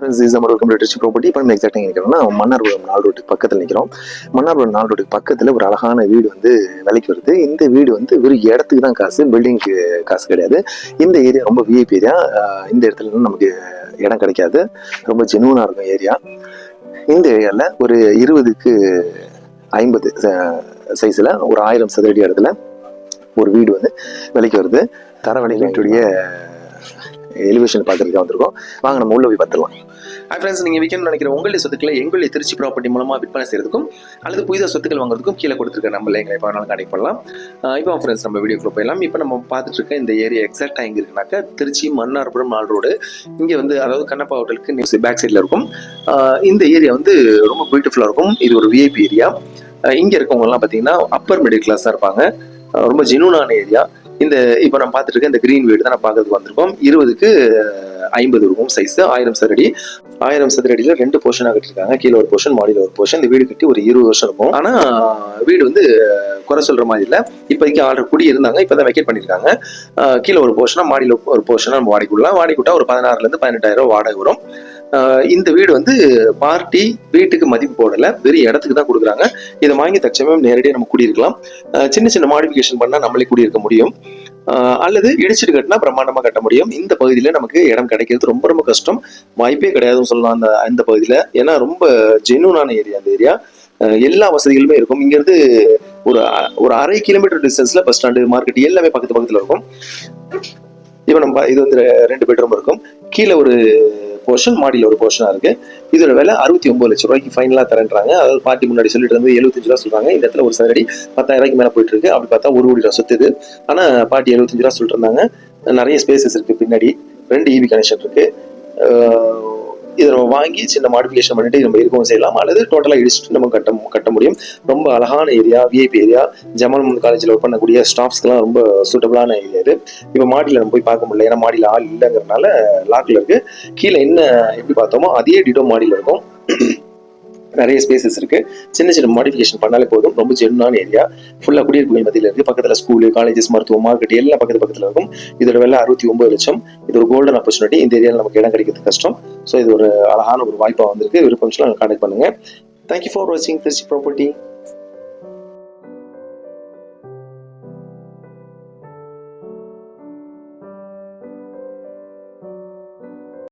Friends is நம்ம welcome to property இப்போ நம்ம எக்ஸாக்டாக நிற்கிறோம்னா மன்னார்புரம் நாலு ரோட்டுக்கு பக்கத்தில் நிற்கிறோம் மன்னார்புரம் நாலு ரோட்டுக்கு பக்கத்தில் ஒரு அழகான வீடு வந்து விலைக்கு வருது. இந்த வீடு வந்து வெறும் இடத்துக்கு தான் காசு பில்டிங்க்கு காசு கிடையாது. இந்த ஏரியா ரொம்ப விஐபி ஏரியா இந்த இடத்துல நமக்கு இடம் கிடைக்காது. ரொம்ப ஜெனுவனாக இருக்கும் ஏரியா இந்த ஏரியாவில் ஒரு இருபதுக்கு ஐம்பது சைஸில் ஒரு ஆயிரம் சதுரடி இடத்துல ஒரு வீடு வந்து விலைக்கு வருது. தரவழி வீட்டுடைய எலிவேஷன் பார்க்கறதுக்காக வந்திருக்கோம். வாங்க நம்ம உள்ள போய் பார்த்துலாம் ஹாய் ஃப்ரெண்ட்ஸ் நீங்கள் விற்கணும்னு நினைக்கிற உங்களுடைய சொத்துக்களை எங்களுடைய திருச்சி ப்ராப்பர்ட்டி மூலமாக விற்பனை செய்யறதுக்கும் அல்லது புதிதாக சொத்துக்கள் வாங்குறதுக்கும் கீழே கொடுத்துருக்க நம்ம எங்களை எப்போ வேணாலும் கனெக்ட் பண்ணலாம். இப்போ ஃப்ரெண்ட்ஸ் நம்ம வீடியோக்குள்ள போயிடலாம். இப்போ நம்ம பார்த்துட்டு இருக்க இந்த ஏரியா எக்ஸாக்டாக எங்கே இருக்குனாக்கா திருச்சி மன்னார்புரம் நாள் ரோடு இங்கே வந்து அதாவது கண்ணப்பா ஹோட்டலுக்கு நியூஸ் பேக் சைடில் இருக்கும். இந்த ஏரியா வந்து ரொம்ப பியூட்டிஃபுல்லாக இருக்கும். இது ஒரு விஐபி ஏரியா இங்கே இருக்கவங்கலாம் பார்த்தீங்கன்னா அப்பர் மிடில் கிளாஸாக இருப்பாங்க. ரொம்ப ஜெனூனான ஏரியா இந்த இப்போ நம்ம பார்த்துட்டு இருக்க இந்த கிரீன் வீடு தான் நான் பார்க்கறதுக்கு வந்திருக்கோம். இருபதுக்கு ஐம்பது இருக்கும் சைஸ் ஆயிரம் சதுரடி ஆயிரம் சதுரடியில ரெண்டு போர்ஷனாக கட்டிருக்காங்க கீழே ஒரு போர்ஷன் மாடியில் ஒரு போர்ஷன் இந்த வீடு கட்டி ஒரு இருபது வருஷம் இருக்கும். ஆனா வீடு வந்து குறை சொல்ற மாதிரி இல்லை. இப்போதைக்கு ஆர்டர் குடி இருந்தாங்க. இப்போ தான் வெக்கேட் பண்ணியிருக்காங்க கீழே ஒரு போர்ஷனா மாடியில் ஒரு போர்ஷனா நம்ம வாடகை விடலாம். வாடகை விட்டா ஒரு பதினாறுல இருந்து பதினெட்டாயிரம் ரூபாய் வாடகை வரும். இந்த வீடு வந்து பார்ட்டி வீட்டுக்கு மதிப்பு போடலை. வெறும் இடத்துக்கு தான் கொடுக்குறாங்க. இதை வாங்கி தற்சமயம் நேரடியாக நம்ம குடியிருக்கலாம். சின்ன சின்ன மாடிஃபிகேஷன் பண்ணா நம்மளே குடியிருக்க முடியும். ஆஹ் அல்லது இடிச்சிட்டு கட்டினா பிரம்மாண்டமா கட்ட முடியும். இந்த பகுதியில நமக்கு இடம் கிடைக்கிறது ரொம்ப ரொம்ப கஷ்டம். வாய்ப்பே கிடையாதுன்னு சொல்லலாம் அந்த அந்த பகுதியில. ஏன்னா ரொம்ப ஜென்யூனான ஏரியா அந்த ஏரியா எல்லா வசதிகளுமே இருக்கும். இங்கேருந்து ஒரு ஒரு அரை கிலோமீட்டர் டிஸ்டன்ஸ்ல பஸ் ஸ்டாண்டு மார்க்கெட் எல்லாமே பக்கத்து பக்கத்தில் இருக்கும். இப்போ நம்ம இது வந்து ரெண்டு பெட்ரூம் இருக்கும். கீழே ஒரு போர்ஷன் மாடியில் ஒரு போர்ஷனாக இருக்கு. இதோட விலை அறுபத்தி ஒன்பது லட்சம் ரூபாய்க்கு ஃபைனலாக தரேன்றாங்க. அதாவது பார்ட்டி முன்னாடி சொல்லிட்டு இருந்து எழுபத்தஞ்சு ரூபா சொல்றாங்க. இந்த இடத்துல ஒரு சதுரடி பத்தாயிரம் ரூபாய்க்கு மேலே போயிட்டு இருக்கு. அப்படி பார்த்தா ஒரு கோடி ரூபா சுத்துது. ஆனால் பார்ட்டி எழுபத்தஞ்சு ரூபா சொல்லிட்டு இருந்தாங்க. நிறைய ஸ்பேசஸ் இருக்கு பின்னாடி. ரெண்டு இபி கனெக்ஷன் இருக்கு. இதை நம்ம வாங்கி சின்ன மாடிஃபிகேஷன் பண்ணிட்டு நம்ம இருக்கவும் செய்யலாம். அல்லது டோட்டலாக இடிச்சுட்டு நம்ம கட்ட கட்ட முடியும். ரொம்ப அழகான ஏரியா விஐபி ஏரியா ஜமால் காலேஜில் ஒர்க் பண்ணக்கூடிய ஸ்டாஃப்ஸ்க்கெலாம் ரொம்ப சூட்டபிளான ஏரியா இது. இப்போ மாடியில் நம்ம போய் பார்க்க முடியல. ஏன்னா மாடியில் ஆள் இல்லைங்கிறனால லாக்கில் இருக்குது கீழே என்ன எப்படி பார்த்தோமோ அதே டிடோ மாடியில் இருக்கும். நிறைய ஸ்பேசஸ் இருக்கு. சின்ன சின்ன மாடிஃபிகேஷன் பண்ணாலே போதும். ரொம்ப ஜென்னான ஏரியா ஃபுல்லாக குடியிருப்புகள் மத்தியில் இருக்கு. பக்கத்தில் ஸ்கூலு காலேஜஸ் மருத்துவம் மார்க்கெட் எல்லாம் பக்கத்து பக்கத்தில் இருக்கும். இதோட விலை அறுபத்தி ஒன்பது லட்சம். இது ஒரு கோல்டன் ஆப்பர்ச்சுனிட்டி இந்த ஏரியாவில் நமக்கு இடம் கிடைக்கிறது கஷ்டம். ஸோ இது ஒரு அழகான ஒரு வாய்ப்பாக வந்திருக்கு. விருப்பம் கான்டாக்ட் பண்ணுங்க. தேங்க்யூ ஃபார் வாட்சிங் திருச்சி ப்ராப்பர்ட்டி